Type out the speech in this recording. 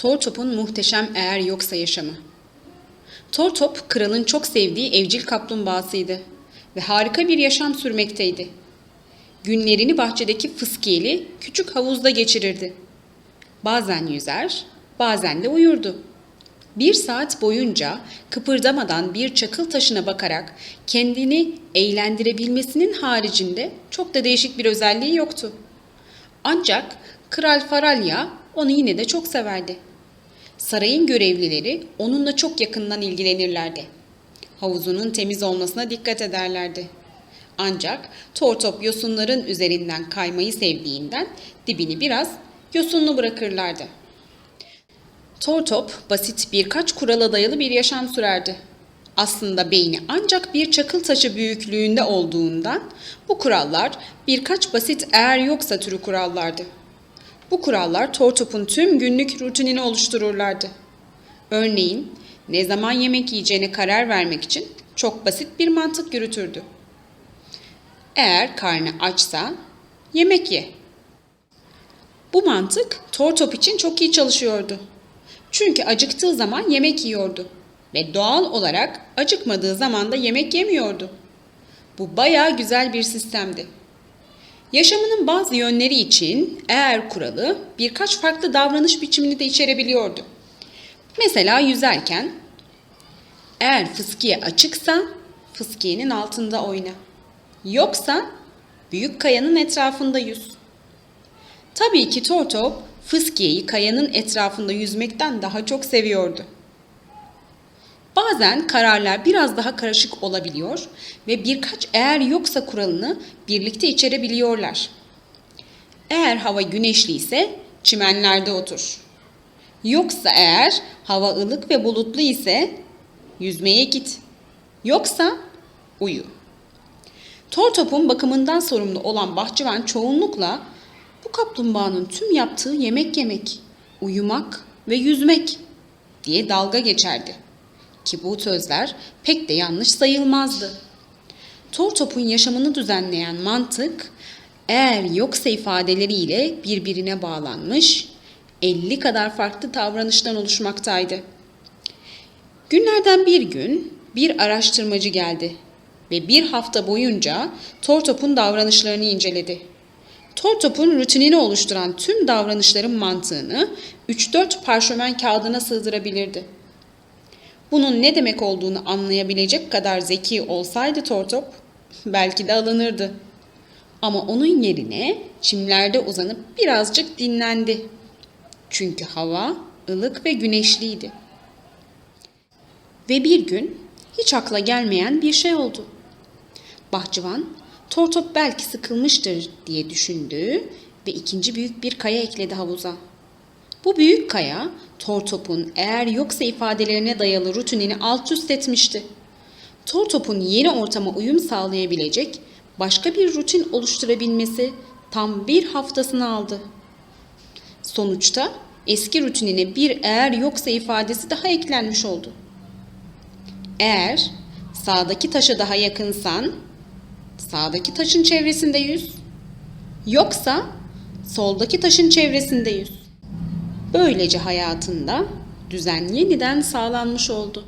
Tortop'un muhteşem eğer yoksa yaşamı. Tortop, kralın çok sevdiği evcil kaplumbağasıydı ve harika bir yaşam sürmekteydi. Günlerini bahçedeki fıskiyeli küçük havuzda geçirirdi. Bazen yüzer, bazen de uyurdu. Bir saat boyunca kıpırdamadan bir çakıl taşına bakarak kendini eğlendirebilmesinin haricinde çok da değişik bir özelliği yoktu. Ancak Kral Faralya onu yine de çok severdi. Sarayın görevlileri onunla çok yakından ilgilenirlerdi. Havuzunun temiz olmasına dikkat ederlerdi. Ancak Tortop yosunların üzerinden kaymayı sevdiğinden dibini biraz yosunlu bırakırlardı. Tortop basit birkaç kurala dayalı bir yaşam sürerdi. Aslında beyni ancak bir çakıl taşı büyüklüğünde olduğundan bu kurallar birkaç basit eğer yoksa türü kurallardı. Bu kurallar Tortop'un tüm günlük rutinini oluştururlardı. Örneğin ne zaman yemek yiyeceğine karar vermek için çok basit bir mantık yürütürdü. Eğer karnı açsa yemek ye. Bu mantık Tortop için çok iyi çalışıyordu. Çünkü acıktığı zaman yemek yiyordu ve doğal olarak acıkmadığı zaman da yemek yemiyordu. Bu bayağı güzel bir sistemdi. Yaşamının bazı yönleri için eğer kuralı birkaç farklı davranış biçimini de içerebiliyordu. Mesela yüzerken eğer fıskiye açıksa fıskiyenin altında oyna. Yoksa büyük kayanın etrafında yüz. Tabii ki Tortop fıskiyeyi kayanın etrafında yüzmekten daha çok seviyordu. Bazen kararlar biraz daha karışık olabiliyor ve birkaç eğer yoksa kuralını birlikte içerebiliyorlar. Eğer hava güneşli ise çimenlerde otur. Yoksa eğer hava ılık ve bulutlu ise yüzmeye git. Yoksa uyu. Tortop'un bakımından sorumlu olan bahçıvan çoğunlukla bu kaplumbağanın tüm yaptığı yemek yemek, uyumak ve yüzmek diye dalga geçerdi. Ki bu sözler pek de yanlış sayılmazdı. Tortop'un yaşamını düzenleyen mantık eğer yoksa ifadeleriyle birbirine bağlanmış 50 kadar farklı davranıştan oluşmaktaydı. Günlerden bir gün bir araştırmacı geldi ve bir hafta boyunca Tortop'un davranışlarını inceledi. Tortop'un rutinini oluşturan tüm davranışların mantığını 3-4 parşömen kağıdına sığdırabilirdi. Bunun ne demek olduğunu anlayabilecek kadar zeki olsaydı Tortop belki de alınırdı. Ama onun yerine çimlerde uzanıp birazcık dinlendi. Çünkü hava ılık ve güneşliydi. Ve bir gün hiç akla gelmeyen bir şey oldu. Bahçıvan, Tortop belki sıkılmıştır diye düşündü ve ikinci büyük bir kaya ekledi havuza. Bu büyük kaya Tortop'un eğer yoksa ifadelerine dayalı rutinini alt üst etmişti. Tortop'un yeni ortama uyum sağlayabilecek başka bir rutin oluşturabilmesi tam bir haftasını aldı. Sonuçta eski rutinine bir eğer yoksa ifadesi daha eklenmiş oldu. Eğer sağdaki taşa daha yakınsan sağdaki taşın çevresinde yüz. Yoksa soldaki taşın çevresinde yüz. Böylece hayatında düzen yeniden sağlanmış oldu.